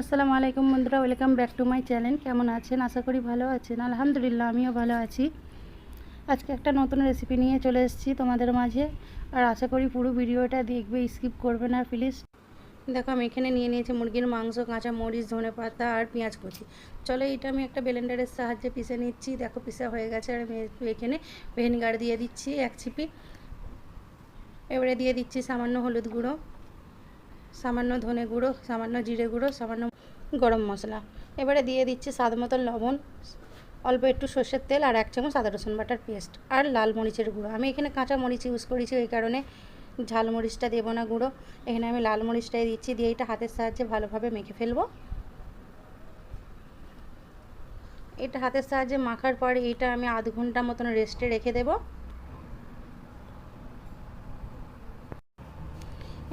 আসসালামু আলাইকুম বন্ধুরা, welcome back to my channel. কেমন আছেন? আশা করি ভালো আছেন। আলহামদুলিল্লাহ, আমিও ভালো আছি। আজকে একটা নতুন রেসিপি নিয়ে চলে এসেছি তোমাদের মাঝে। আর আশা করি পুরো ভিডিওটা দেখবে স্কিপ করবে না প্লিজ দেখো, আমি এখানে নিয়ে নিয়েছি মুরগির মাংস, কাঁচা মরিচ, ধনে পাতা আর পেঁয়াজ কুচি। চলো, এটা আমি একটা ব্লেন্ডারের সাহায্যে পিষে নিচ্ছি। দেখো পিসা হয়ে গেছে। আর আমি এখানে ভেনিগার দিয়ে দিচ্ছি এক ছিপি। এবারে দিয়ে দিচ্ছি সামান্য হলুদ গুঁড়ো। সামান্য ধনে গুঁড়ো, সামান্য জিরে গুঁড়ো, সামান্য গরম মশলা। এবারে দিয়ে দিচ্ছি স্বাদ মতো লবণ, অল্প একটু সর্ষের তেল আর এক চামচ আদা রসুন বাটার পেস্ট আর লাল মরিচের গুঁড়ো। আমি এখানে কাঁচা মরিচ ইউজ করেছি ওই কারণে। ঝাল মরিচটা দেবো না গুঁড়ো। এখানে আমি লাল মরিচটাই দিচ্ছি, দিয়ে এটা হাতের সাহায্যে ভালোভাবে মেখে ফেলব। এটা হাতের সাহায্যে মাখার পর এটা আমি আধ ঘণ্টা মতন রেস্টে রেখে দেবো।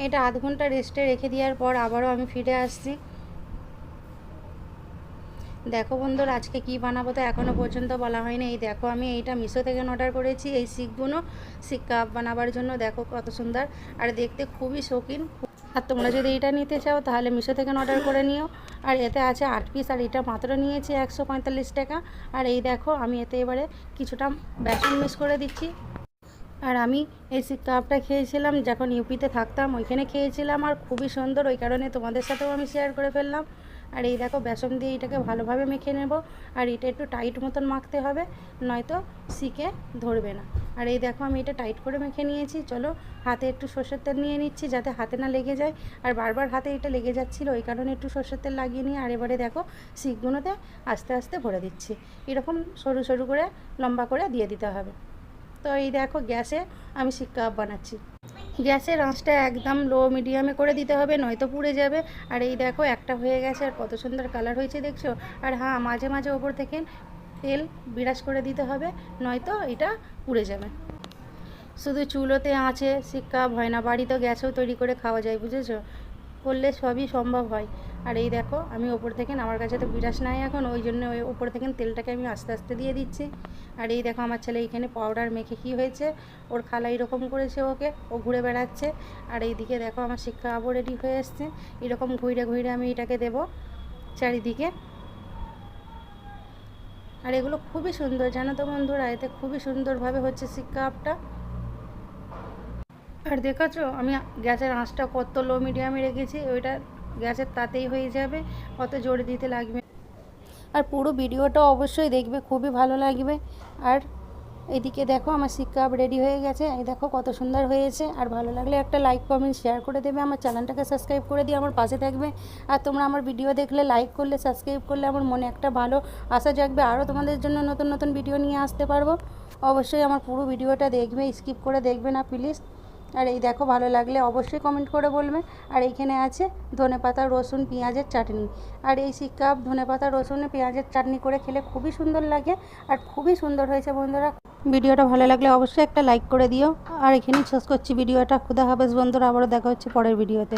এটা আধ ঘণ্টা রেস্টে রেখে দেওয়ার পর আবারও আমি ফিরে আসছি। দেখো বন্ধুরা, আজকে কি বানাবো তো এখনও পর্যন্ত বলা হয়নি। এই দেখো আমি এইটা মিশো থেকে অর্ডার করেছি, এই শিখগুলো শিক কাপ বানাবার জন্য। দেখো কত সুন্দর। আর দেখতে খুবই শৌখিন। আর তোমরা যদি এটা নিতে চাও, তাহলে মিশো থেকে অর্ডার করে নিও। আর এতে আছে আট পিস আর এটা মাত্র নিয়েছি একশো পঁয়তাল্লিশ টাকা। আর এই দেখো, আমি এতে এবারে কিছুটা বেসন মিক্স করে দিচ্ছি। আর আমি এই কাপটা খেয়েছিলাম, যখন ইউপিতে থাকতাম, ওইখানে খেয়েছিলাম আর খুবই সুন্দর, ওই কারণে তোমাদের সাথেও আমি শেয়ার করে ফেললাম। আর এই দেখো, বেসন দিয়ে এটাকে ভালোভাবে মেখে নেব, আর এটা একটু টাইট মতন মাখতে হবে, নয়তো শিকে ধরবে না। আর এই দেখো, আমি এটা টাইট করে মেখে নিয়েছি, চলো হাতে একটু সর্ষের তেল নিয়ে নিচ্ছি, যাতে হাতে না লেগে যায়। আর বারবার হাতে এটা লেগে যাচ্ছিল, ওই কারণে একটু সর্ষের তেল লাগিয়ে নিয়ে, আর এবারে দেখো, শিকগুলোতে আস্তে আস্তে ভরে দিচ্ছি। এরকম সরু সরু করে, লম্বা করে দিয়ে দিতে হবে। তো এই দেখো গ্যাসে আমি শিক কাবাব বানাচ্ছি। গ্যাসের আঁচটা একদম লো মিডিয়ামে করে দিতে হবে, নয়তো পুড়ে যাবে। আর এই দেখো একটা হয়ে গেছে, আর কত সুন্দর কালার হয়েছে দেখছ? আর হ্যাঁ মাঝে মাঝে ওপর থেকে তেল বিরাজ করে দিতে হবে, নয়তো এটা পুড়ে যাবে। শুধু চুলোতে আঁচে শিক্ষা হয় না, বাড়িতেও গ্যাসেও তৈরি করে খাওয়া যায়, বুঝেছ? করলে সবই সম্ভব হয়। আর এই দেখো, আমি ওপর থেকে আমার কাছে তো বিরাস নাই এখন, ওই জন্য ওই ওপর থেকে তেলটাকে আমি আস্তে আস্তে দিয়ে দিচ্ছি। আর এই দেখো, আমার ছেলে এইখানে পাউডার মেখে কী হয়েছে, ওর খালা এরকম করেছে ওকে, ও ঘুরে বেড়াচ্ছে। আর এইদিকে দেখো, আমার শিক্ষা আবও রেডি হয়ে এসছে। এরকম ঘুরে ঘুরে আমি এটাকে দেব চারিদিকে। আর এগুলো খুবই সুন্দর, জানো তো বন্ধুরা, এতে খুবই সুন্দরভাবে হচ্ছে শিক্ষা আপটা আর দেখাছো? আমি গ্যাসের আঁচটা কত লো মিডিয়ামে রেখেছি, ওইটা গ্যাসের তাতেই হয়ে যাবে, অত জোরে দিতে লাগবে আর পুরো ভিডিওটা অবশ্যই দেখবে, খুবই ভালো লাগবে। আর এদিকে দেখো, আমার শিক্ষাপ রেডি হয়ে গেছে। এই দেখো, কত সুন্দর হয়েছে। আর ভালো লাগলে একটা লাইক কমেন্ট শেয়ার করে দেবে। আমার চ্যানেলটাকে সাবস্ক্রাইব করে দিয়ে আমার পাশে থাকবে। আর তোমরা আমার ভিডিও দেখলে লাইক করলে সাবস্ক্রাইব করলে আমার মনে একটা ভালো আশা জাগবে। আরও তোমাদের জন্য নতুন নতুন ভিডিও নিয়ে আসতে পারব। অবশ্যই আমার পুরো ভিডিওটা দেখবে স্কিপ করে দেখবে না প্লিজ আর এই দেখো, ভালো লাগলে অবশ্যই কমেন্ট করে বলবে। আর এইখানে আছে ধনে পাতা, রসুন, পেঁয়াজের চাটনি। আর এই শিকাপ ধনে পাতা, রসুন, পেঁয়াজের চাটনি করে খেলে খুবই সুন্দর লাগে আর খুবই সুন্দর হয়েছে বন্ধুরা। ভিডিওটা ভালো লাগলে অবশ্যই একটা লাইক করে দিও। আর এখানেই শেষ করছি ভিডিওটা। খুদা হাফেজ বন্ধুরা, আবারও দেখা হচ্ছে পরের ভিডিওতে।